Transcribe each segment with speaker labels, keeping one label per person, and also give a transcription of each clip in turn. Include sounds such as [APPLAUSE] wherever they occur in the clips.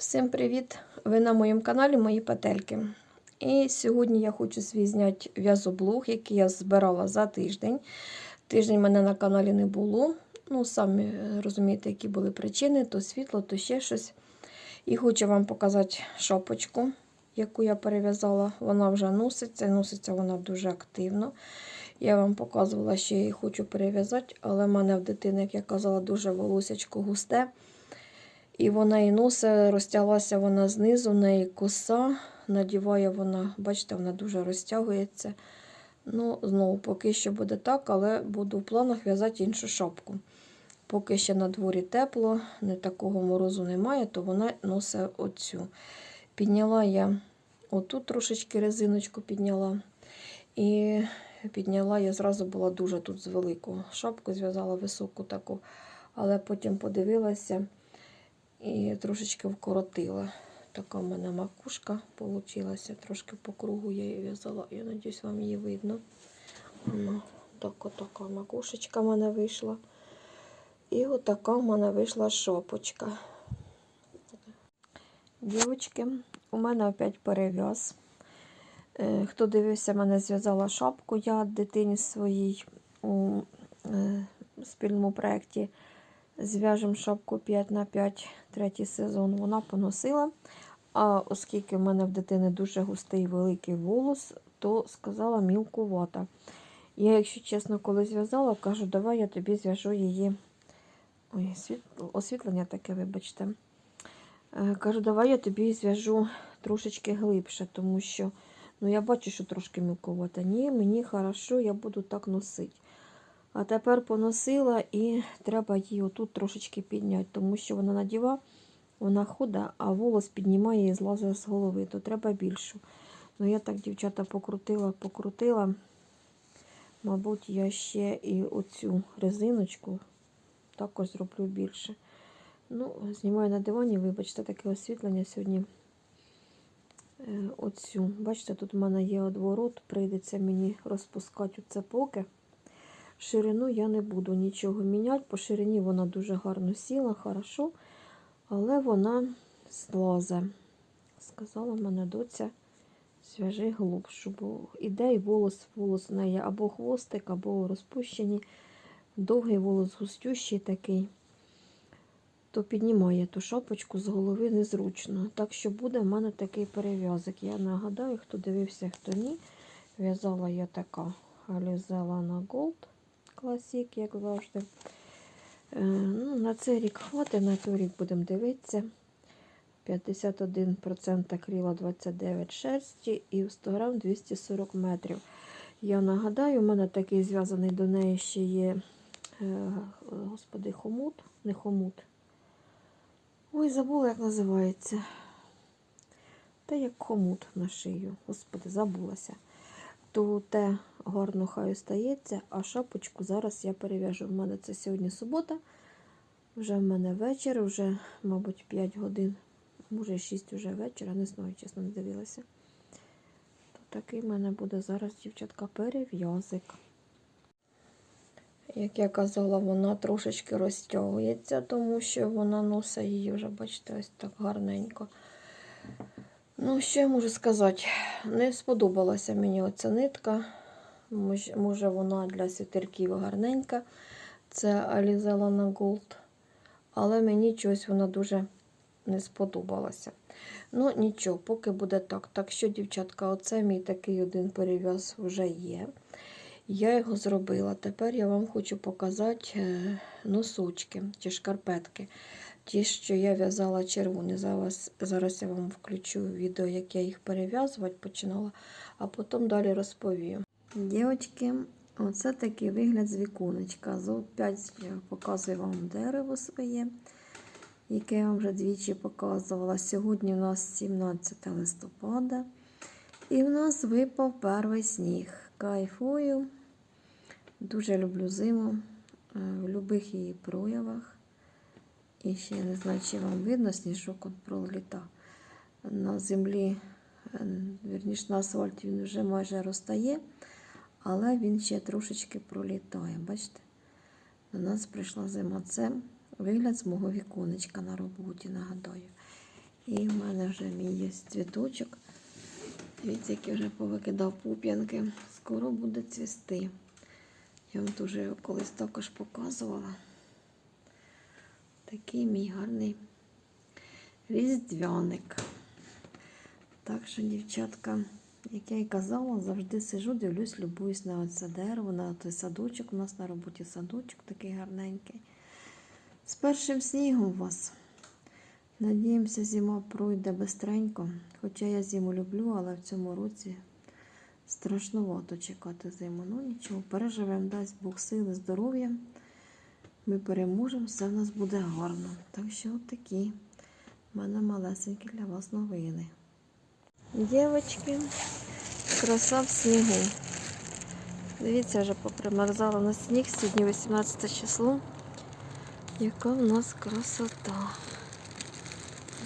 Speaker 1: Всім привіт! Ви на моєму каналі Мої Петельки. І сьогодні я хочу свій зняти в'язоблог, який я збирала за тиждень. Тиждень мене на каналі не було. Ну, самі розумієте, які були причини: то світло, то ще щось. І хочу вам показати шапочку, яку я перев'язала. Вона вже носиться, носиться вона дуже активно. Я вам показувала, що я її хочу перев'язати, але в мене в дитини, як я казала, дуже волосячко густе. І вона і носи розтяглася вона знизу, в неї коса, надіває вона, бачите, вона дуже розтягується. Ну, знову, поки що буде так, але буду в планах в'язати іншу шапку. Поки ще на дворі тепло, не такого морозу немає, то вона носить оцю. Підняла я отут трошечки резиночку підняла. І підняла я зразу була дуже тут з велику шапку, зв'язала високу таку, але потім подивилася і трошечки вкоротила. Така в мене макушка вийшла. Трошки по кругу я її в'язала. Я сподіваюся, вам її видно. Вона така, така макушечка в мене вийшла. І отака в мене вийшла шопочка. Дівчатки, у мене опять перев'яз. Е, Хто дивився, мене зв'язала шапку я дитині своїй у е, спільному проєкті Зв'яжемо шапку 5 на 5 третій сезон. Вона поносила. А оскільки в мене в дитини дуже густий великий волос, то сказала мілкувата. Я, якщо чесно, коли зв'язала, кажу, давай я тобі зв'яжу її. Ой, освітлення таке, вибачте. Е, Кажу, давай я тобі зв'яжу трошечки глибше, тому що ну, я бачу, що трошки мілкувата. Ні, мені хорошо, я буду так носити. А тепер поносила і треба її отут трошечки підняти, тому що вона надіва, вона худа, а волос піднімає і злазить з голови, то треба більшу. Ну, я так, дівчата, покрутила, покрутила. Мабуть, я ще і оцю резиночку також зроблю більше. Ну, знімаю на дивані, вибачте, таке освітлення сьогодні. Е, Оцю. Бачите, тут в мене є одворот, прийдеться мені розпускати оце поки. Ширину я не буду нічого міняти. По ширині вона дуже гарно сіла, хорошо, але вона злазе. Сказала мене доця, зв'яжи глубшу, бо іде і волос, волос в неї або хвостик, або розпущені. Довгий волос густющий такий, то піднімає ту шапочку з голови незручно. Так що буде в мене такий перев'язок. Я нагадаю, хто дивився, хто ні. В'язала я така Алізела на Gold. Класік, як завжди. Е, ну, На цей рік хватить, на той рік будемо дивитися. 51% акрила 29 шерсті і в 100 грам 240 метрів. Я нагадаю, у мене такий зв'язаний до неї ще є, е, господи, хомут, не хомут. Ой, забула, як називається. Та як хомут на шию. Господи, забулася. То те гарно хай остається, а шапочку зараз я перев'яжу. У мене це сьогодні субота, вже в мене вечір, вже, мабуть, 5 годин, може 6 вже вечора, не знаю, чесно, не дивилася. То такий в мене буде зараз, дівчатка, перев'язик. Як я казала, вона трошечки розтягується, тому що вона носить її вже, бачите, ось так гарненько. Ну, що я можу сказати? Не сподобалася мені оця нитка. Може, вона для світерків гарненька. Це Alizella на Gold. Але мені чогось вона дуже не сподобалася. Ну, нічого, поки буде так. Так що, дівчатка, оце мій такий один перев'яз вже є. Я його зробила. Тепер я вам хочу показати е, носочки чи шкарпетки. Ті, що я в'язала червоні. Зараз, зараз я вам включу відео, як я їх перев'язувати починала, а потім далі розповім. Дівчатки, оце такий вигляд з віконечка. Опять показую вам дерево своє, яке я вам вже двічі показувала. Сьогодні у нас 17 листопада. І в нас випав перший сніг. Кайфую. Дуже люблю зиму, е, в будь-яких її проявах. І ще не знаю, чи вам видно, сніжок от проліта. На землі, е, вірніше на асфальті він вже майже розтає, але він ще трошечки пролітає. Бачите? До нас прийшла зима. Це вигляд з мого віконечка на роботі, нагадаю. І в мене вже мій є цвіточок. Дивіться, який вже повикидав пуп'янки. Скоро буде цвісти. Я вам дуже колись також показувала. Такий мій гарний різдвяник. Так що, дівчатка, як я і казала, завжди сижу, дивлюсь, любуюсь на це дерево, на той садочок. У нас на роботі садочок такий гарненький. З першим снігом вас. Надіємося, зима пройде бистренько. Хоча я зиму люблю, але в цьому році страшнувато чекати зиму. Ну нічого, переживемо, дасть Бог сили, здоров'я. Ми переможемо, все в нас буде гарно. Так що такі в мене малесенькі для вас новини. Дівчатки, краса в снігу. Дивіться, вже попримерзала на сніг. Сьогодні 18 число. Яка в нас красота.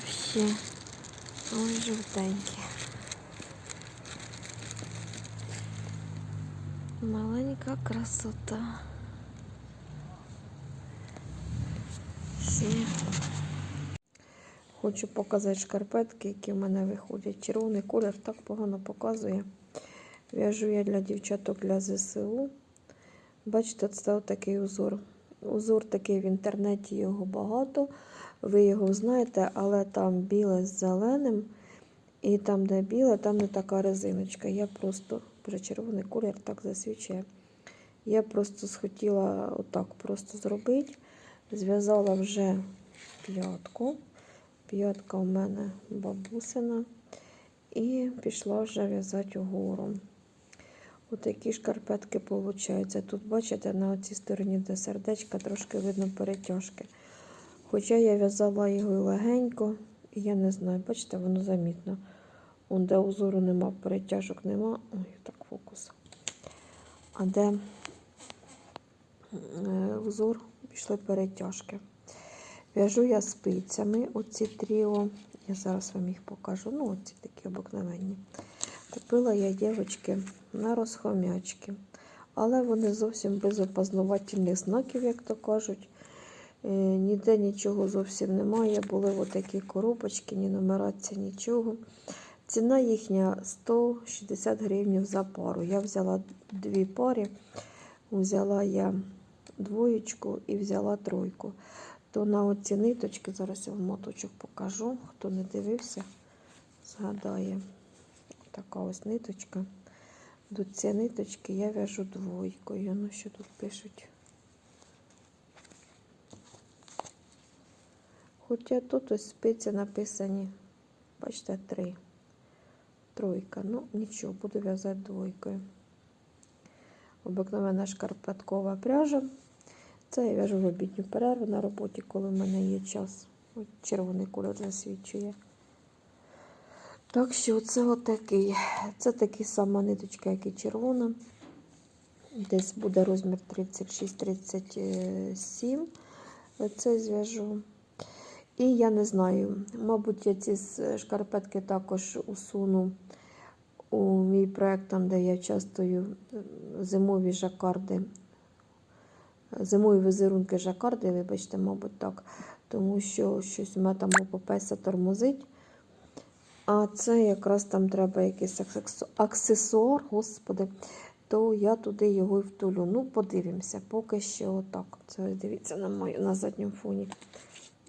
Speaker 1: Ще ось жовтенькі. Маленька красота. Сніг. Хочу показати шкарпетки, які в мене виходять. Червоний колір так погано показує. В'яжу я для дівчаток для ЗСУ. Бачите, це такий узор. Узор такий в інтернеті його багато. Ви його знаєте, але там біле з зеленим. І там, де біле, там не така резиночка. Я просто, вже червоний колір так засвічує. Я просто схотіла отак просто зробити. Зв'язала вже п'ятку. П'ятка у мене бабусина. І пішла вже в'язати угору. Отакі шкарпетки виходять. Тут, бачите, на цій стороні, де сердечка, трошки видно перетяжки. Хоча я в'язала його легенько, і я не знаю, бачите, воно замітно. Он, де узору нема, перетяжок нема. Ой, так фокус. А де е, узор пішли перетяжки. В'яжу я спицями оці тріо. Я зараз вам їх покажу. Ну, оці такі обикновенні. Купила я дівчатки на розхомячки. Але вони зовсім без опознавательних знаків, як то кажуть. Е, Ніде нічого зовсім немає. Були отакі коробочки, ні нумерація, нічого. Ціна їхня 160 гривень за пару. Я взяла дві пари. Взяла я двоєчку і взяла тройку. То на оці ниточки, зараз я вам моточок покажу. Хто не дивився, згадає. Така ось ниточка. До цієї ниточки я в'яжу двойкою. Ну, що тут пишуть? Хоча тут ось спиці написані, бачите, три. Тройка. Ну, нічого, буду в'язати двойкою. Обикновена шкарпеткова пряжа. Це я в'яжу в обідню перерву на роботі, коли в мене є час. Ось червоний кольор засвічує. Так що це отакий. Це така сама ниточка, як і червона. Десь буде розмір 36-37. Це зв'яжу. І я не знаю, мабуть, я ці шкарпетки також усуну у мій проєкт, там, де я частою зимові жакарди, зимові візерунки жакарди, вибачте, мабуть, так. Тому що щось у мене там попеса тормозить. А це якраз там треба якийсь аксесуар, господи, то я туди його і втулю. Ну, подивимося, поки що отак. Це дивіться на мою на задньому фоні.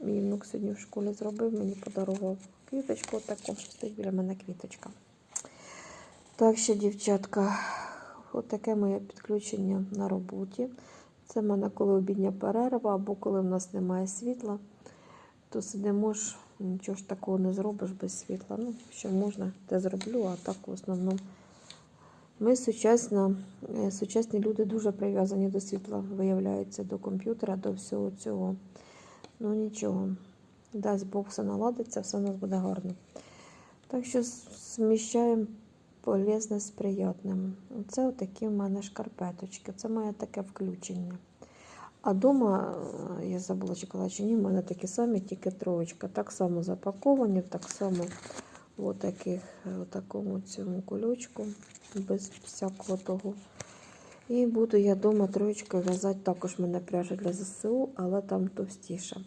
Speaker 1: Мій внук сьогодні в школі зробив, мені подарував квіточку, таку стоїть біля мене квіточка. Так що, дівчатка, отаке моє підключення на роботі. Це в мене коли обідня перерва, або коли в нас немає світла, то сидимо ж, нічого ж такого не зробиш без світла. Ну, що можна, те зроблю, а так в основному. Ми сучасна, е, сучасні люди дуже прив'язані до світла, виявляється, до комп'ютера, до всього цього. Ну нічого, дасть Бог все наладиться, все у нас буде гарно. Так що зміщаємо полезне з приятним. Це отакі в мене шкарпеточки. Це моє таке включення. А вдома, я забула чи казала, чи ні, в мене такі самі, тільки троєчка. Так само запаковані, так само в таких, в такому цьому кульочку, без всякого того. І буду я вдома троєчкою в'язати. Також в мене пряжа для ЗСУ, але там товстіша.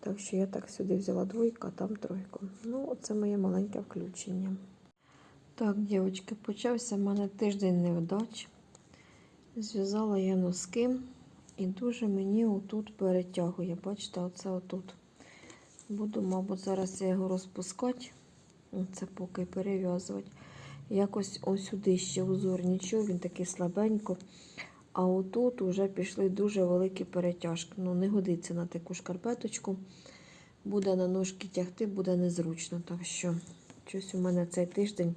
Speaker 1: Так що я так сюди взяла двойку, а там тройку. Ну, це моє маленьке включення. Так, дівчатки, почався в мене тиждень невдач. Зв'язала я носки і дуже мені отут перетягує. Бачите, оце отут. Буду, мабуть, зараз я його розпускати. Це поки перев'язувати. Якось ось сюди ще узор нічого, він такий слабенько. А отут вже пішли дуже великі перетяжки. Ну, не годиться на таку шкарпеточку. Буде на ножки тягти, буде незручно. Так що щось у мене цей тиждень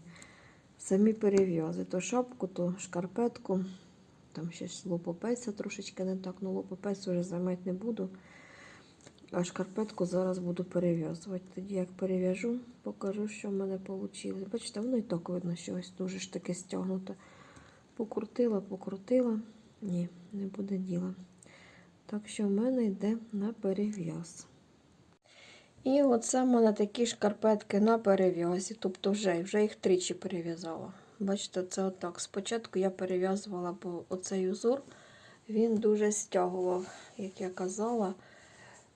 Speaker 1: самі перев'язи. То шапку, то шкарпетку. Там ще ж лопопеса трошечки не так, ну лопопес вже займати не буду. А шкарпетку зараз буду перев'язувати. Тоді як перев'яжу, покажу, що в мене вийшло. Бачите, воно і так видно, що ось дуже ж таки стягнуто. Покрутила, покрутила. Ні, не буде діла. Так що в мене йде на перев'яз. І оце в мене такі шкарпетки на перев'язі. Тобто вже, вже їх тричі перев'язала. Бачите, це отак. Спочатку я перев'язувала, бо оцей узор він дуже стягував, як я казала.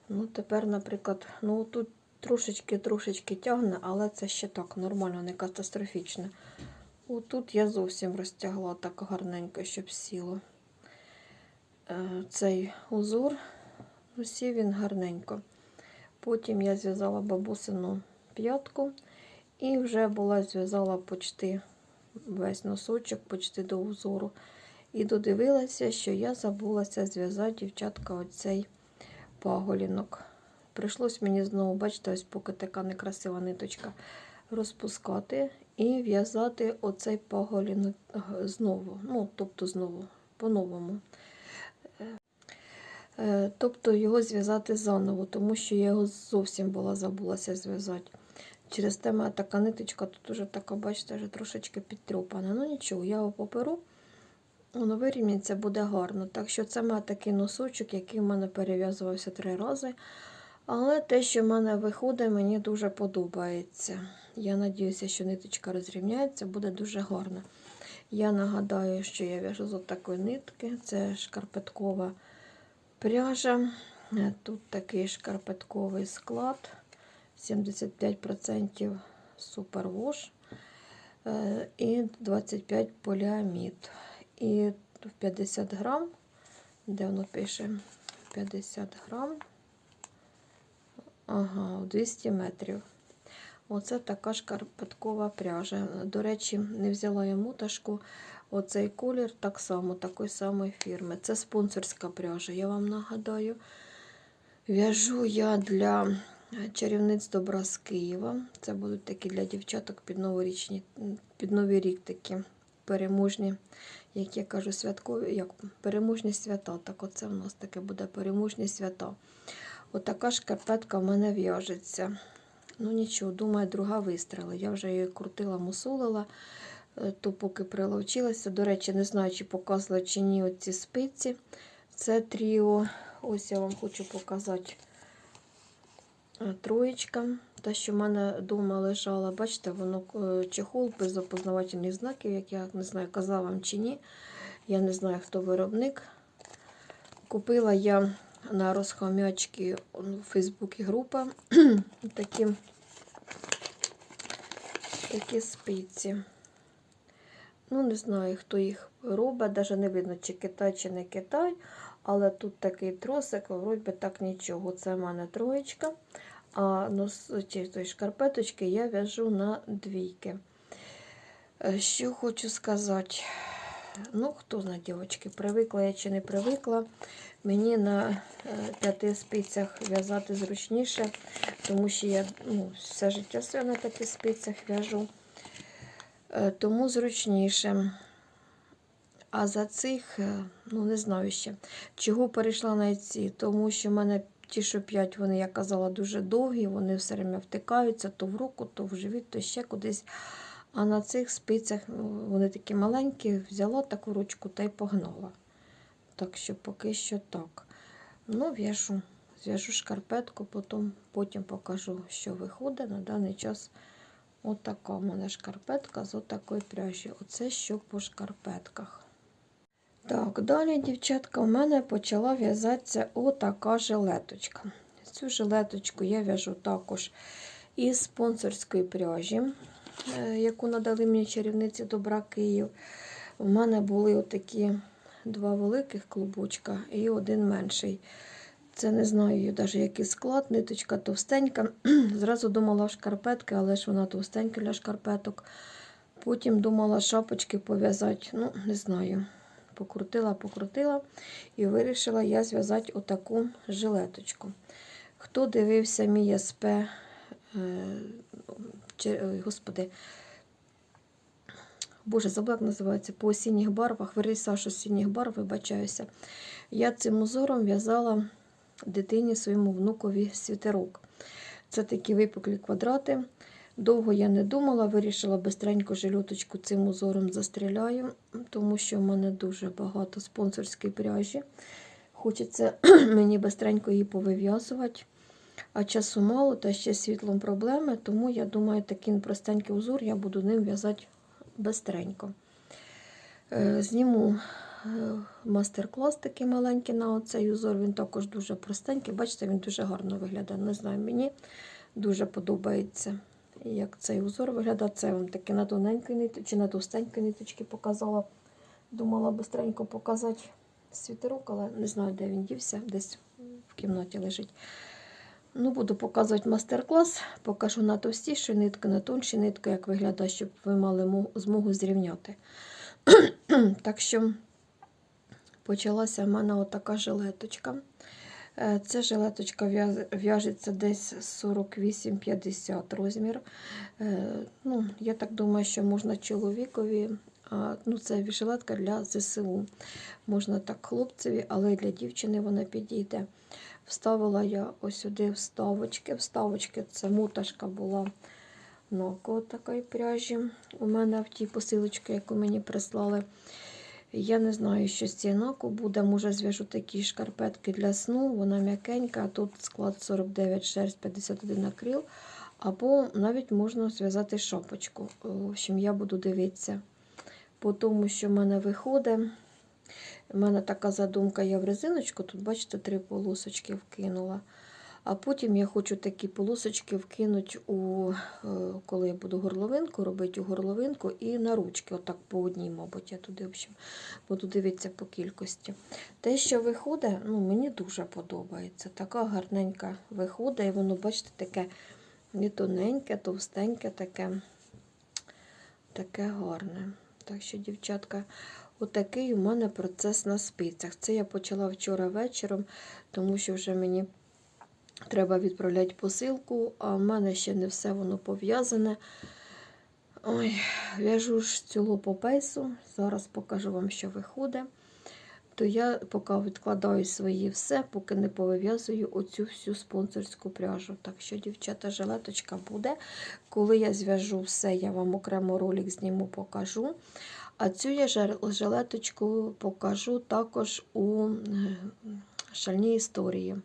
Speaker 1: Ну, тепер, наприклад, ну тут трошечки-трошечки тягне, але це ще так нормально, не катастрофічно. Отут я зовсім розтягла так гарненько, щоб сіло. Е, Цей узор, усі він гарненько. Потім я зв'язала бабусину п'ятку і вже була зв'язала почти весь носочок, почти до узору. І додивилася, що я забулася зв'язати, дівчатка, оцей паголінок. Прийшлось мені знову, бачите, ось поки така некрасива ниточка, розпускати і в'язати оцей паголінок знову. Ну, тобто знову, по-новому. Е, Тобто його зв'язати заново, тому що я його зовсім була забулася зв'язати. Через те моя така ниточка тут уже така, бачите, вже трошечки підтрьопана. Ну нічого, я його поперу, воно вирівняється, буде гарно. Так що це має такий носочок, який в мене перев'язувався три рази. Але те, що в мене виходить, мені дуже подобається. Я сподіваюся, що ниточка розрівняється, буде дуже гарно. Я нагадаю, що я в'яжу з такої нитки, це шкарпеткова пряжа. Е, Тут такий шкарпетковий склад. 75% супервош е, і 25 поліамід. І в 50 грам, де воно пише 50 грам, ага, 200 метрів. Оце така шкарпеткова пряжа. До речі, не взяла я муташку. Оцей колір так само, такої самої фірми. Це спонсорська пряжа, я вам нагадаю. В'яжу я для чарівниць добра з Києва. Це будуть такі для дівчаток під новорічні, під новий рік такі переможні, як я кажу, святкові, як переможні свята. Так оце в нас таке буде переможні свята. Отака шкарпетка в мене в'яжеться. Ну нічого, думаю, друга вистріла. Я вже її крутила, мусолила, е, то поки приловчилася. До речі, не знаю, чи показувала чи ні оці спиці. Це тріо. Ось я вам хочу показати е, троєчка. Та, що в мене вдома лежала, бачите, воно е, чехол без опознавательних знаків, як я не знаю, казала вам чи ні. Я не знаю, хто виробник. Купила я на розхомячки у Фейсбуці група [CLEARS THROAT] такі, такі спиці. Ну, не знаю, хто їх робить, навіть не видно, чи Китай, чи не Китай. Але тут такий тросик, вроді так нічого. Це в мене троєчка. А нос, той шкарпеточки я в'яжу на двійки. Е, Що хочу сказати. Ну, хто знає, дівчатки, привикла я чи не привикла. Мені на е, п'яти спицях в'язати зручніше, тому що я ну, все життя своє на таких спицях в'яжу. Е, Тому зручніше. А за цих, е, ну не знаю ще, чого перейшла на ці, тому що в мене ті, що 5, вони, я казала, дуже довгі, вони все время втикаються то в руку, то в живіт, то ще кудись. А на цих спицях ну, вони такі маленькі, взяла таку ручку та й погнала. Так що поки що так. Ну, в'яжу, зв'яжу шкарпетку, потім, потім покажу, що виходить. На даний час отака в мене шкарпетка з отакої пряжі. Оце що по шкарпетках. Так, далі, дівчатка, у мене почала в'язатися отака жилеточка. Цю жилеточку я в'яжу також із спонсорської пряжі, яку надали мені чарівниці Добра Київ. У мене були отакі два великих клубочка і один менший. Це не знаю навіть який склад, ниточка товстенька. [CLEARS THROAT] Зразу думала шкарпетки, але ж вона товстенька для шкарпеток. Потім думала шапочки пов'язати. Ну, не знаю. Покрутила, покрутила і вирішила я зв'язати отаку жилеточку. Хто дивився мій СП, е, ой, господи, Боже, забула, як називається, по осінніх барвах, вирісаж осінніх барв, вибачаюся. Я цим узором в'язала дитині своєму внукові світерок. Це такі випуклі квадрати. Довго я не думала, вирішила бистренько жилюточку цим узором застріляю, тому що в мене дуже багато спонсорської пряжі. Хочеться [CLEARS THROAT] мені бистренько її повив'язувати. А часу мало, та ще світлом проблеми, тому я думаю, такий простенький узор я буду ним в'язати бистренько. Е, Зніму е, мастер-клас такий маленький на оцей узор. Він також дуже простенький. Бачите, він дуже гарно виглядає. Не знаю, мені дуже подобається, як цей узор виглядає. Це я вам таки на тоненькій ниточці на товстенькій ниточці показала. Думала бистренько показати світерок, але не знаю, де він дівся, десь в кімнаті лежить. Ну, буду показувати мастер-клас, покажу на товстіші нитки, на тонші нитки, як виглядає, щоб ви мали змогу зрівняти. [CLEARS THROAT] так що почалася в мене отака жилеточка. Е, Ця жилеточка в'яжеться десь 48-50 розмір. Е, Ну, я так думаю, що можна чоловікові. Ну, це жилетка для ЗСУ. Можна так хлопцеві, але для дівчини вона підійде. Вставила я ось сюди вставочки. Вставочки це муташка була нокова такої пряжі. У мене в тій посилочці, яку мені прислали. Я не знаю, що з цієї наку буде. Може, зв'яжу такі шкарпетки для сну. Вона м'якенька, тут склад 49 шерсть 51 акрил. Або навіть можна зв'язати шапочку. В общем, я буду дивитися по тому, що в мене виходить. У мене така задумка, я в резиночку, тут, бачите, три полосочки вкинула. А потім я хочу такі полосочки вкинути, у, е, коли я буду горловинку робити у горловинку і на ручки, отак по одній, мабуть, я туди в общем, буду дивитися по кількості. Те, що виходить, ну, мені дуже подобається. Така гарненька виходить, і воно, бачите, таке не тоненьке, товстеньке, таке, таке гарне. Так що, дівчатка, отакий у мене процес на спицях. Це я почала вчора вечором, тому що вже мені треба відправляти посилку, а в мене ще не все воно пов'язане. Ой, в'яжу ж цілу попейсу, Зараз покажу вам, що виходить. То я поки відкладаю свої все, поки не повив'язую оцю всю спонсорську пряжу. Так що, дівчата, жилеточка буде. Коли я зв'яжу все, я вам окремо ролик зніму, покажу. А цю я жилеточку покажу також у е, шальній історії.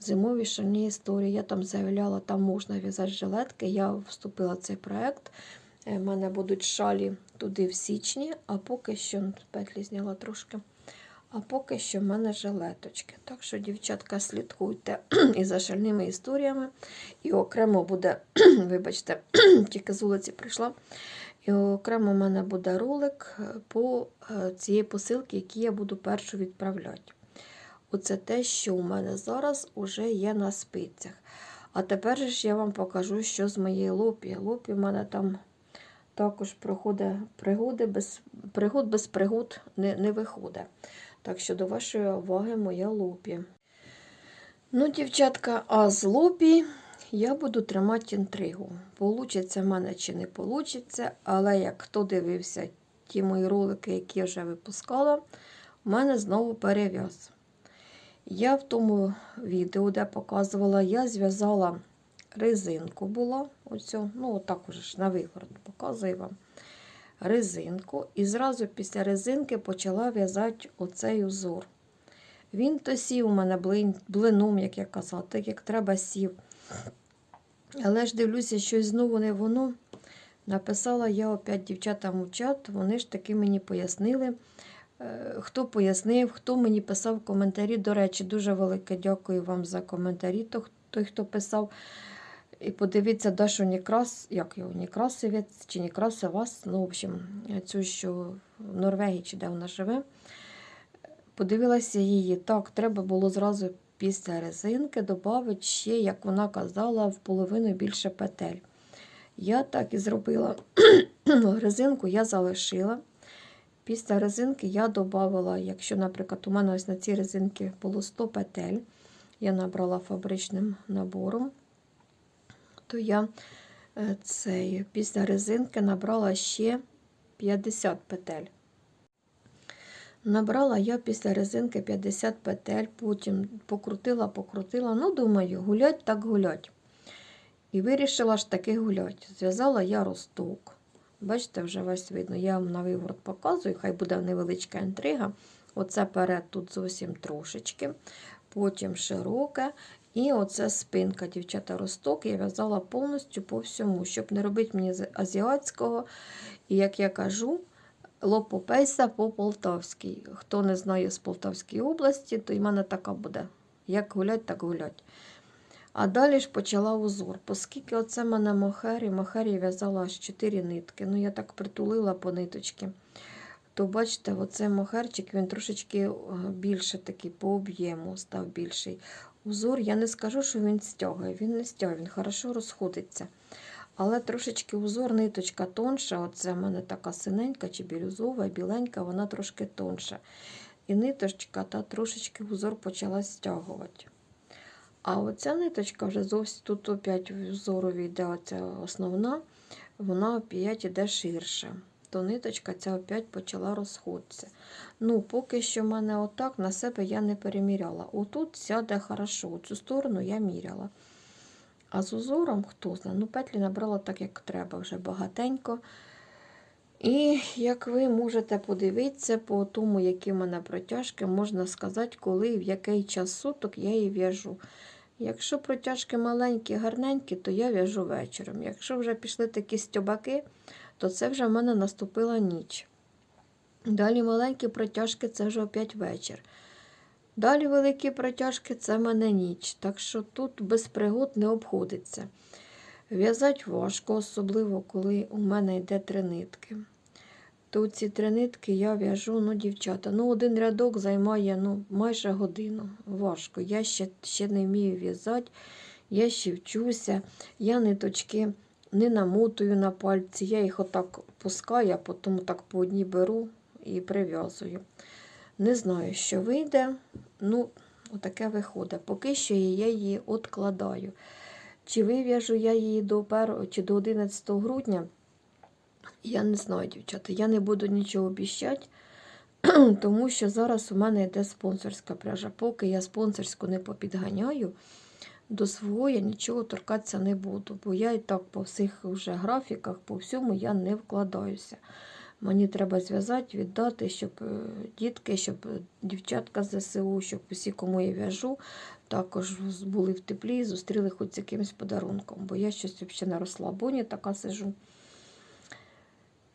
Speaker 1: Зимові шальні історії. Я там заявляла, там можна в'язати жилетки. Я вступила в цей проект. У мене будуть шалі туди в січні, а поки що петлі зняла трошки. А поки що в мене жилеточки. Так що, дівчатка, слідкуйте [CLEARS THROAT] і за шальними історіями. І окремо буде, [CLEARS THROAT] вибачте, [CLEARS THROAT] тільки з вулиці прийшла. І окремо в мене буде ролик е, по е, цієї посилки, які я буду першу відправляти. Оце те, що у мене зараз уже є на спицях. А тепер ж я вам покажу, що з моєї лопі. Лопі в мене там також проходить пригоди, без, пригод без пригод не, не виходить. Так що до вашої уваги моя лопі. Ну, дівчатка, а з лопі я буду тримати інтригу. Получиться в мене чи не получиться, але як хто дивився ті мої ролики, які я вже випускала, у мене знову перев'яз. Я в тому відео, де показувала, я зв'язала резинку була. Оцю, ну, отак уже ж на вигород показую вам. Резинку. І зразу після резинки почала в'язати оцей узор. Він то сів у мене блин, блином, як я казала, так як треба сів. Але ж дивлюся, щось знову не воно. Написала я опять дівчатам у чат, вони ж таки мені пояснили, е, хто пояснив, хто мені писав коментарі. До речі, дуже велике дякую вам за коментарі, той, хто писав. І подивіться, Дашу Некрас, як його, Некрасовець чи Некрасовас, ну, в общем, цю, що в Норвегії, чи де вона живе. Подивилася її. Так, треба було зразу після резинки додати ще, як вона казала, в половину більше петель. Я так і зробила. [CLEARS THROAT] Резинку я залишила. Після резинки я додавала, якщо, наприклад, у мене ось на цій резинці було 100 петель, я набрала фабричним набором, то я е, цей, після резинки набрала ще 50 петель. Набрала я після резинки 50 петель, потім покрутила, покрутила. Ну, думаю, гулять так гулять. І вирішила ж таки гулять. Зв'язала я росток. Бачите, вже весь видно. Я вам на виворот показую, хай буде невеличка інтрига. Оце перед тут зовсім трошечки, потім широке. І оце спинка, дівчата, росток. Я в'язала повністю по всьому, щоб не робити мені азіатського. І як я кажу, лопопейса по полтавській. Хто не знає з Полтавської області, то й в мене така буде. Як гулять, так гулять. А далі ж почала узор. Оскільки оце в мене мохері, мохері в'язала аж 4 нитки. Ну, я так притулила по ниточки. То бачите, оцей мохерчик, він трошечки е, більше такий по об'єму став більший. Узор, я не скажу, що він стягує. Він не стягує, він хорошо розходиться. Але трошечки узор, ниточка тонша. Оце в мене така синенька чи бірюзова, біленька, вона трошки тонша. І ниточка та трошечки узор почала стягувати. А оця ниточка вже зовсім тут опять в узорові йде оця основна, вона опять іде ширше. То ниточка ця опять почала розходитися. Ну, поки що в мене отак на себе я не переміряла. Отут сяде хорошо, цю сторону я міряла. А з узором, хто знає, ну петлі набрала так, як треба, вже багатенько. І як ви можете подивитися по тому, які в мене протяжки, можна сказати, коли і в який час суток я її в'яжу. Якщо протяжки маленькі, гарненькі, то я в'яжу вечором. Якщо вже пішли такі стьобаки, то це вже в мене наступила ніч. Далі маленькі протяжки це вже опять вечір. Далі великі протяжки це в мене ніч. Так що тут без пригод не обходиться. В'язати важко, особливо коли у мене йде три нитки. То ці три нитки я в'яжу, ну, дівчата, ну, один рядок займає ну, майже годину. Важко. Я ще, ще не вмію в'язати, я ще вчуся, я ниточки не намотую на пальці, я їх отак пускаю, а потім так по одній беру і прив'язую. Не знаю, що вийде. Ну, отаке виходить. Поки що я її откладаю. Чи вив'яжу я її до, пер... чи до 11 грудня? Я не знаю, дівчата. Я не буду нічого обіщати, [CLEARS THROAT] тому що зараз у мене йде спонсорська пряжа. Поки я спонсорську не попідганяю, до свого я нічого торкатися не буду, бо я і так по всіх вже графіках, по всьому я не вкладаюся. Мені треба зв'язати, віддати, щоб е, дітки, щоб дівчатка з ЗСУ, щоб усі, кому я в'яжу, також були в теплі, і зустріли хоч з якимось подарунком, бо я щось взагалі на розслабоні така сижу.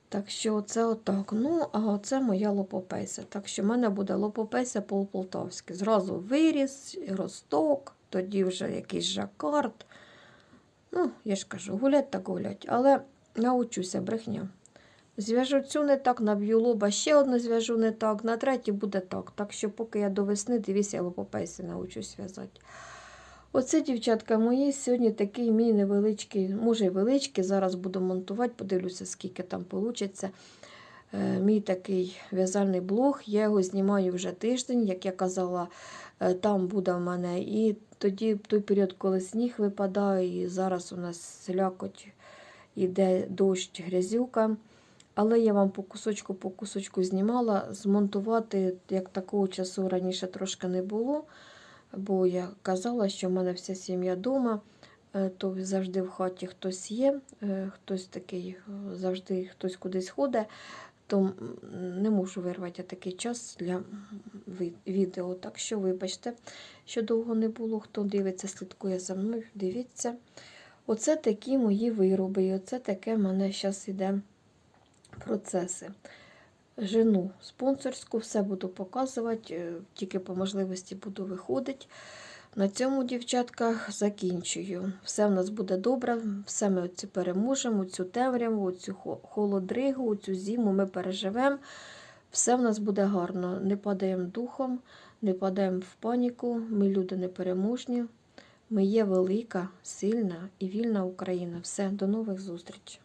Speaker 1: Так що це отак. Ну, а це моя лопопеся. Так що в мене буде лопопеся полполтавськи. Зразу виріс, росток, тоді вже якийсь жакард. Ну, я ж кажу, гулять так гулять. Але научуся брехня. Зв'яжу цю не так, наб'ю лоба, ще одну зв'яжу не так, на третій буде так. Так що, поки я до весни, дивіться, я лопопейси научусь в'язати. Оце, дівчатка, мої сьогодні такий мій невеличкий, може й величкий, зараз буду монтувати, подивлюся, скільки там вийде. Мій такий в'язальний блог. Я його знімаю вже тиждень, як я казала, там буде в мене. І тоді, в той період, коли сніг випадає, і зараз у нас слякоть іде дощ, грязюка. Але я вам по кусочку по кусочку знімала. Змонтувати, як такого часу раніше трошки не було, бо я казала, що в мене вся сім'я вдома, е, то завжди в хаті хтось є, е, хтось такий, е, завжди хтось кудись ходить, то не можу вирвати такий час для відео. Так що, вибачте, що довго не було. Хто дивиться, слідкує за мною, дивіться. Оце такі мої вироби, і оце таке в мене зараз іде процеси. жену спонсорську, все буду показувати, е, тільки по можливості буду виходити. На цьому, дівчатка, закінчую. Все в нас буде добре, все ми оці переможемо, цю темряву, цю холодригу, цю зиму ми переживемо. Все в нас буде гарно. Не падаємо духом, не падаємо в паніку. Ми люди непереможні. Ми є велика, сильна і вільна Україна. Все, до нових зустрічей.